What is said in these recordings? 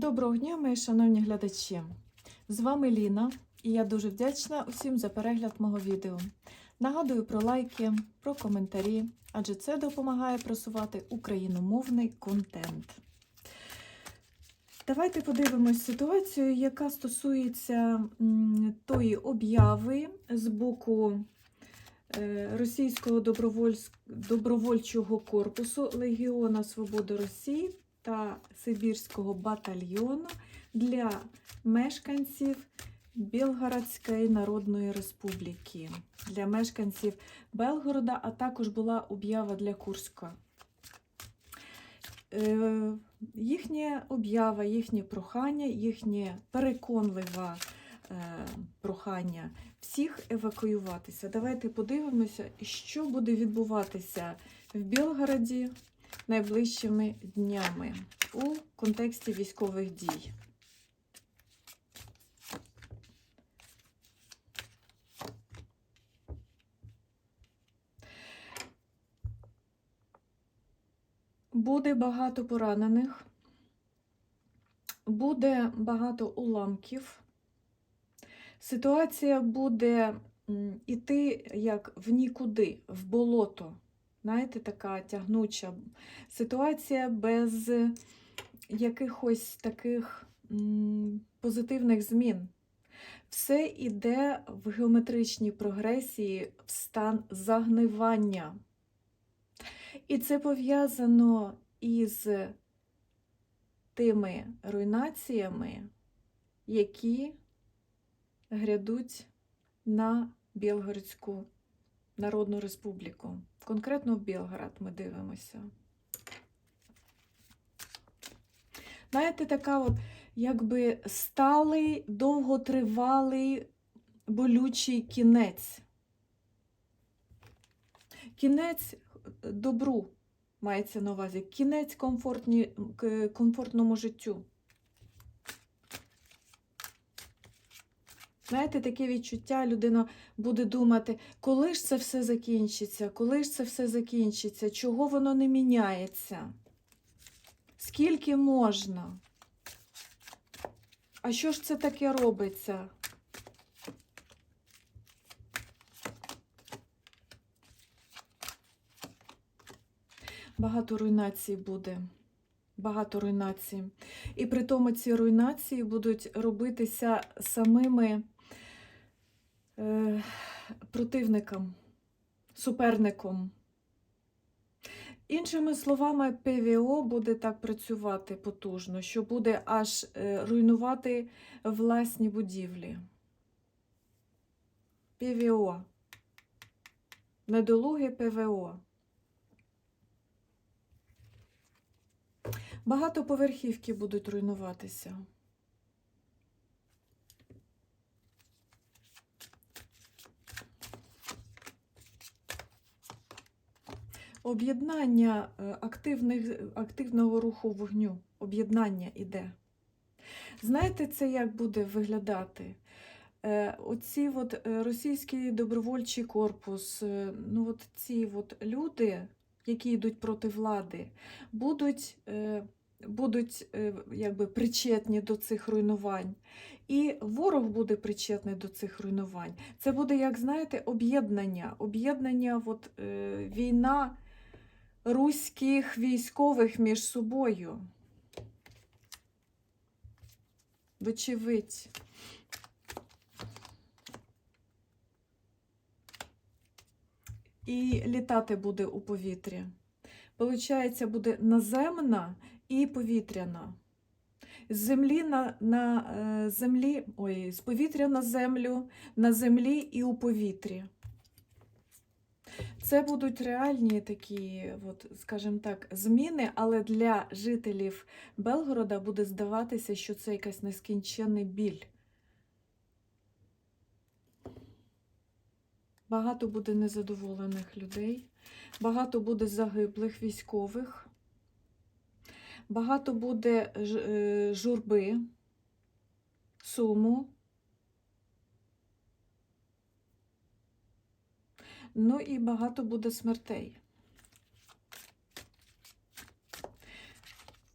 Доброго дня, мої шановні глядачі! З вами Ліна, і я дуже вдячна усім за перегляд мого відео. Нагадую про лайки, про коментарі, адже це допомагає просувати україномовний контент. Давайте подивимось ситуацію, яка стосується тої обяви з боку е, Російського добровольчого корпусу Легіона Свободи Росії та Сибірського батальйону для мешканців Білгородської Народної Республіки, для мешканців Белгорода, а також була об'ява для Курська. Е, Їхнє об'ява, їхнє прохання, їхнє переконливе прохання всіх евакуюватися. Давайте подивимося, що буде відбуватися в Білгороді найближчими днями у контексті військових дій. Буде багато поранених, буде багато уламків. Ситуація буде м, іти як в нікуди, в болото. Знаєте, така тягнуча ситуація без якихось таких позитивних змін. Все йде в геометричній прогресії в стан загнивання. І це пов'язано із тими руйнаціями, які грядуть на Білгородську Народну Республіку. Конкретно в Білгород ми дивимося. Знаєте, така от, якби сталий, довготривалий, болючий кінець. Кінець добру мається на увазі, кінець комфортні, комфортному життю. Знаєте, таке відчуття людина буде думати, коли ж це все закінчиться, коли ж це все закінчиться, чого воно не міняється? Скільки можна? А що ж це таке робиться? Багато руйнацій буде. Багато руйнацій. І при тому ці руйнації будуть робитися самими е, противником, суперником. Іншими словами, ПВО буде так працювати потужно, що буде аж е, руйнувати власні будівлі. ПВО. Недолуге ПВО. Багатоповерхівки будуть руйнуватися. Об'єднання е, активного руху вогню, об'єднання іде. Знаєте, це як буде виглядати? Е, Оці от е, російський добровольчий корпус, ну от ці от люди, які йдуть проти влади, будуть, будуть якби причетні до цих руйнувань. І ворог буде причетний до цих руйнувань. Це буде, як знаєте, об'єднання. Об'єднання, от, війна руських військових між собою. Вочевидь. І літати буде у повітрі. Получається, буде наземна і повітряна. З землі на, на е, землі, ой, з повітря на землю, на землі і у повітрі. Це будуть реальні такі, от, скажімо так, зміни, але для жителів Белгорода буде здаватися, що це якийсь нескінченний біль. Багато буде незадоволених людей, багато буде загиблих військових, багато буде е, журби, суму. Ну і багато буде смертей.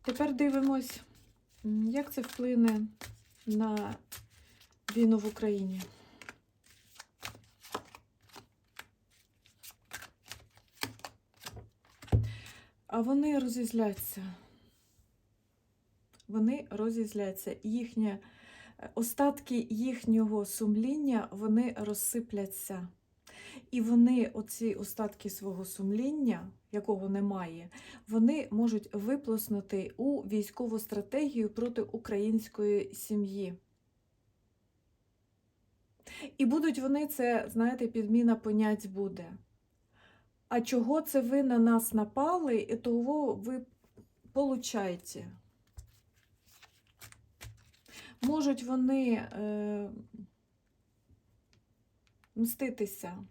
Тепер дивимось Як це вплине на війну в Україні? А вони розізляться. Вони розізляться. Їхнє, е, остатки їхнього сумління вони розсипляться. І вони, оці остатки свого сумління, якого немає, вони можуть виплеснути у військову стратегію проти української сім'ї. І будуть вони це, знаєте, підміна понять буде. А чого це ви на нас напали, і того ви получаєте? Можуть вони е, мститися.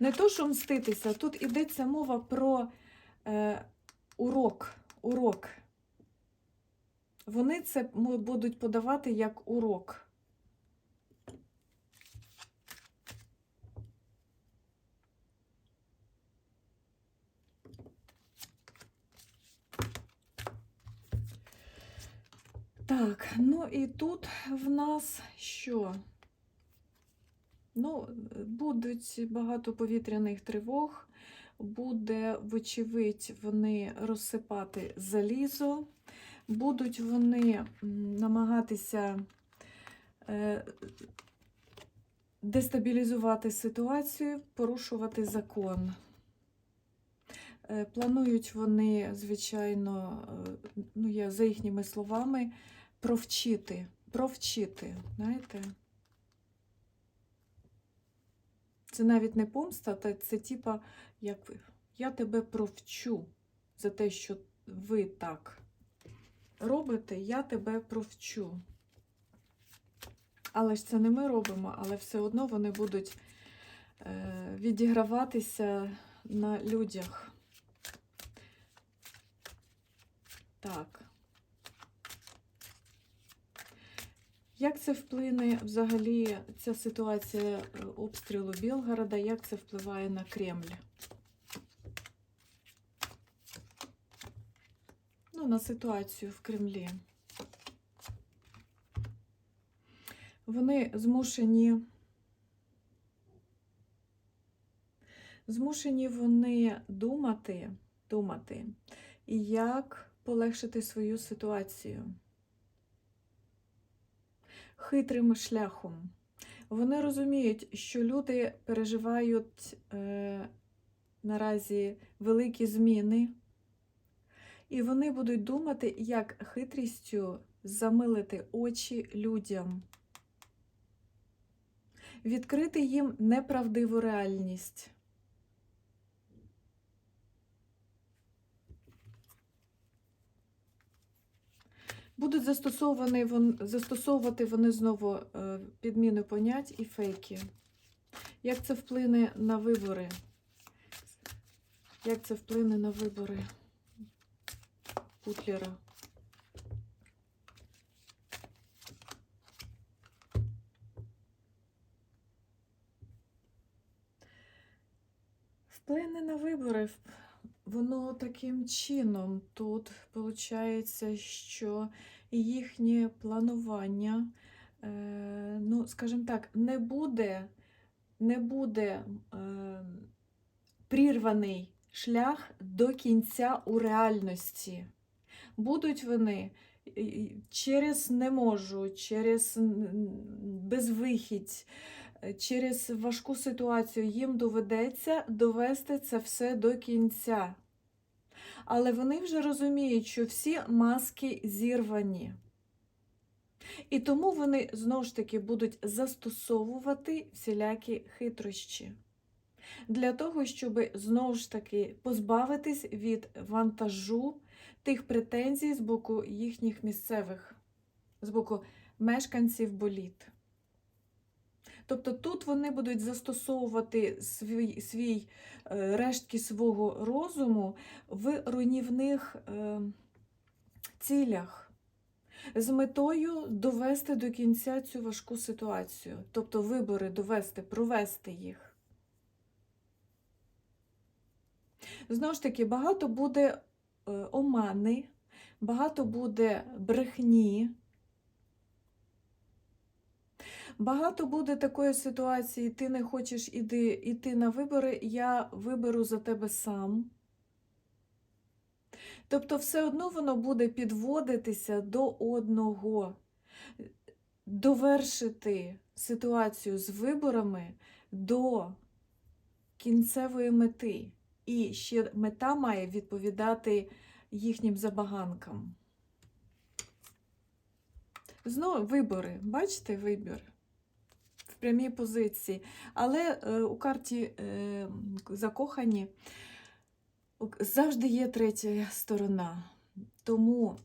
Не то, що мститися, тут йдеться мова про е, урок. урок. Вони це будуть подавати як урок. Так, ну і тут в нас що? Ну, будуть багато повітряних тривог, буде, вочевидь, вони розсипати залізо, будуть вони намагатися е, дестабілізувати ситуацію, порушувати закон. Е, Планують вони, звичайно, е, ну, я за їхніми словами, провчити. Провчити, знаєте? Це навіть не помста, та це типа, як я тебе провчу за те, що ви так робите, я тебе провчу. Але ж це не ми робимо, але все одно вони будуть е, відіграватися на людях. Так. Як це вплине взагалі ця ситуація е, обстрілу Білгорода, як це впливає на Кремль? Ну, на ситуацію в Кремлі. Вони змушені. Змушені вони думати, думати, як полегшити свою ситуацію хитрим шляхом. Вони розуміють, що люди переживають е, наразі великі зміни, і вони будуть думати, як хитрістю замилити очі людям, відкрити їм неправдиву реальність. Будуть застосовані, застосовувати вони знову е, підміни понять і фейки. Як це вплине на вибори? Як це вплине на вибори Путлера? Вплине на вибори. Воно таким чином тут виходить, що їхнє планування, е, ну, скажімо так, не буде, не буде е, прірваний шлях до кінця у реальності. Будуть вони через не можу, через безвихідь, е, через важку ситуацію їм доведеться довести це все до кінця. Але вони вже розуміють, що всі маски зірвані. І тому вони знову ж таки будуть застосовувати всілякі хитрощі для того, щоб знову ж таки позбавитись від вантажу тих претензій з боку їхніх місцевих, з боку мешканців боліт. Тобто тут вони будуть застосовувати свій, свій е, рештки свого розуму в руйнівних е, цілях з метою довести до кінця цю важку ситуацію, тобто вибори довести, провести їх. Знову ж таки, багато буде е, омани, багато буде брехні. Багато буде такої ситуації, ти не хочеш іди, іти на вибори, я виберу за тебе сам. Тобто, все одно воно буде підводитися до одного, довершити ситуацію з виборами до кінцевої мети. І ще мета має відповідати їхнім забаганкам. Знову вибори. Бачите вибір? Прямій позиції. Але е, у карті е, закохані завжди є третя сторона. Тому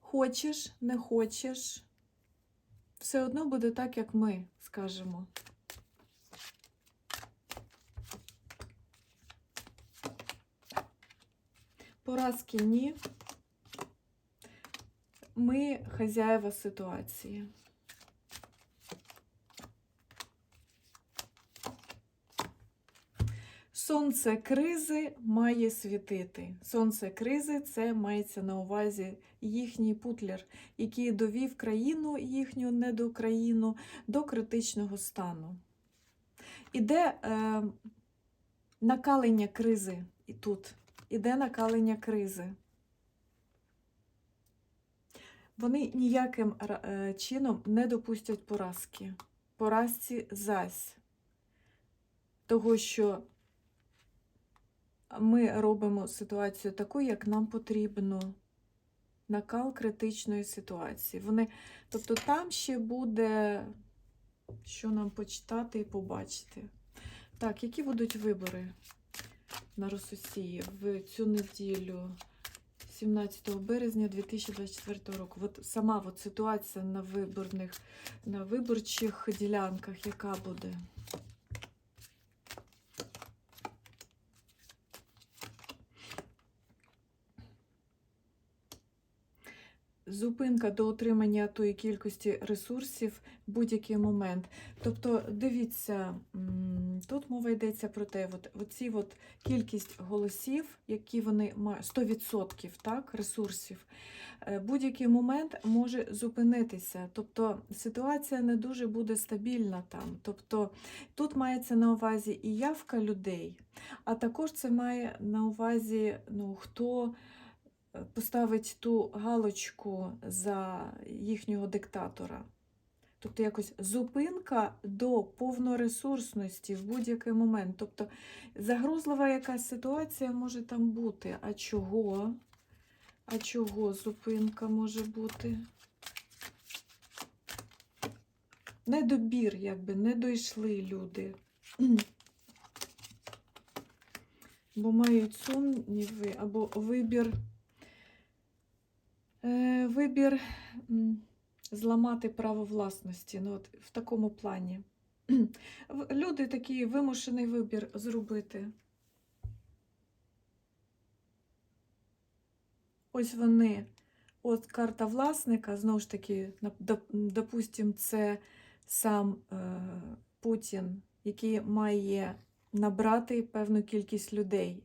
хочеш, не хочеш, все одно буде так, як ми скажемо. Поразки ні. Ми хазяєва ситуації. Сонце кризи має світити. Сонце кризи це мається на увазі їхній путлер, який довів країну їхню недокраїну до критичного стану. Іде е, накалення кризи і тут. Іде накалення кризи. Вони ніяким е, чином не допустять поразки. Поразці зась. Того, що ми робимо ситуацію таку, як нам потрібно. Накал критичної ситуації. Вони, тобто там ще буде, що нам почитати і побачити. Так, які будуть вибори на Рососії в цю неділю, 17 березня 2024 року? От сама от ситуація на виборних, на виборчих ділянках, яка буде? Зупинка до отримання тої кількості ресурсів в будь-який момент. Тобто, дивіться, тут мова йдеться про те, от, оці от кількість голосів, які вони мають, 100% так, ресурсів, е, будь-який момент може зупинитися. Тобто ситуація не дуже буде стабільна там. Тобто тут мається на увазі і явка людей, а також це має на увазі, ну, хто поставить ту галочку за їхнього диктатора. Тобто якось зупинка до повноресурсності в будь-який момент. Тобто загрозлива якась ситуація може там бути. А чого? А чого зупинка може бути? Недобір, якби не дійшли люди. Бо мають сумніви або вибір. Е, вибір зламати право власності. Ну, от в такому плані. Люди такий вимушений вибір зробити. Ось вони. От карта власника, знову ж таки, нап- доп- допустим, це сам е, Путін, який має набрати певну кількість людей.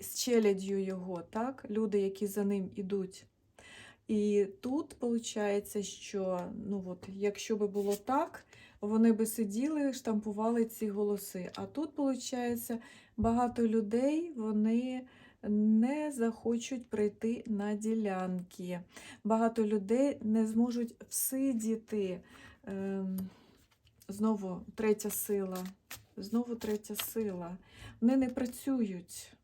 З челяддю його, так? люди, які за ним ідуть. І тут виходить, що ну от, якщо би було так, вони би сиділи, штампували ці голоси. А тут, виходить, багато людей вони не захочуть прийти на ділянки. Багато людей не зможуть всидіти. Ем, знову третя сила. Знову третя сила. Вони не працюють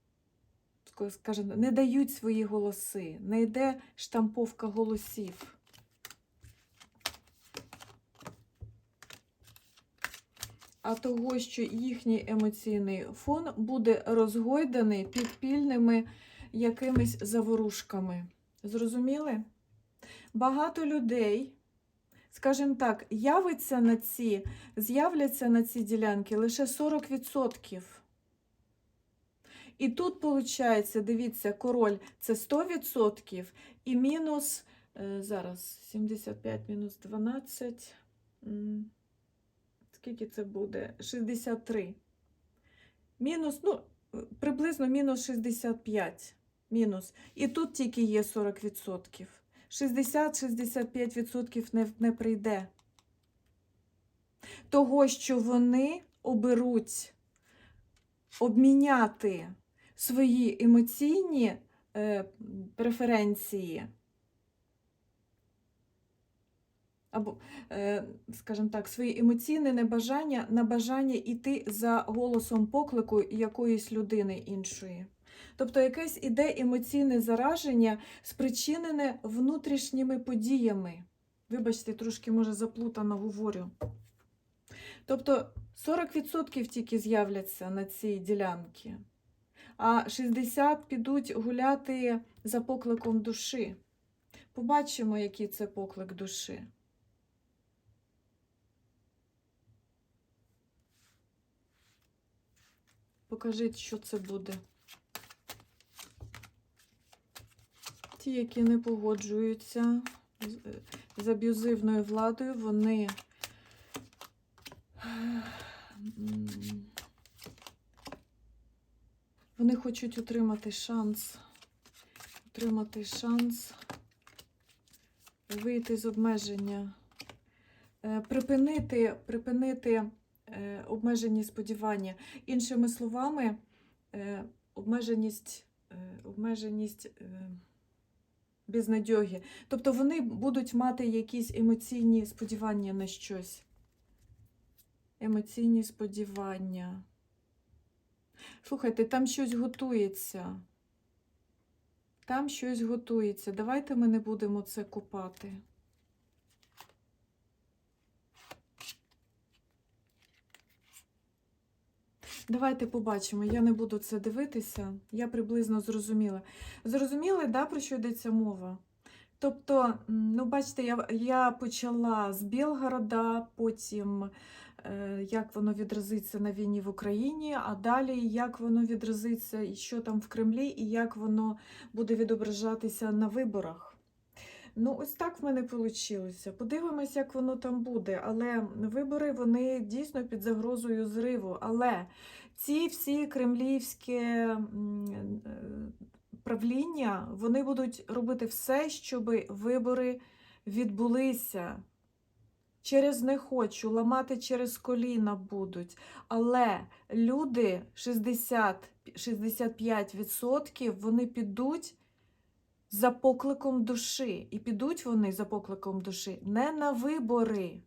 тако скажемо, не дають свої голоси, не йде штамповка голосів. А того, що їхній емоційний фон буде розгойданий підпільними якимись заворушками. Зрозуміли? Багато людей, скажімо так, явиться на ці, з'являться на ці ділянки лише 40%. І тут, виходить, дивіться, король це 100% і мінус, е, зараз 75 мінус 12. Скільки це буде? 63. Мінус, ну, приблизно мінус 65. Мінус. І тут тільки є 40%. 60-65% не, не прийде. Того, що вони оберуть обміняти свої емоційні е, преференції, або, е, скажімо так, свої емоційне небажання на бажання йти за голосом поклику якоїсь людини іншої. Тобто якесь іде емоційне зараження, спричинене внутрішніми подіями. Вибачте, трошки, може, заплутано говорю. Тобто 40% тільки з'являться на цій ділянці, а 60% підуть гуляти за покликом душі. Побачимо, який це поклик душі. Покажіть, що це буде. Ті, які не погоджуються з- е, аб'юзивною владою, вони м, вони хочуть отримати шанс, отримати шанс вийти з обмеження, е, припинити, припинити е, обмежені сподівання. Іншими словами, е, обмеженість, обмеженість безнадьоги. Тобто вони будуть мати якісь емоційні сподівання на щось. Емоційні сподівання. Слухайте, там щось готується. Там щось готується. Давайте ми не будемо це купати. Давайте побачимо. Я не буду це дивитися. Я приблизно зрозуміла. Зрозуміли, да, про що йдеться мова? Тобто, ну, бачите, я, я почала з Білгорода, потім як воно відразиться на війні в Україні, а далі як воно відразиться, і що там в Кремлі, і як воно буде відображатися на виборах. Ну, ось так в мене вийшло. Подивимось, як воно там буде. Але вибори вони дійсно під загрозою зриву. Але ці всі кремлівські е, правління вони будуть робити все, щоб вибори відбулися. Через не хочу, ламати через коліна будуть. Але люди 60-65% вони підуть за покликом душі. І підуть вони за покликом душі не на вибори.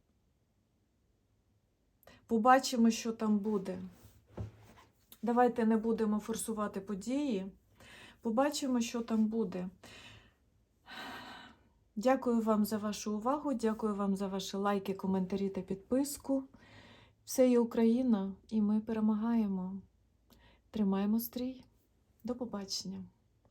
Побачимо, що там буде. Давайте не будемо форсувати події. Побачимо, що там буде. Дякую вам за вашу увагу, дякую вам за ваші лайки, коментарі та підписку. Все є Україна, і ми перемагаємо. Тримаємо стрій. До побачення.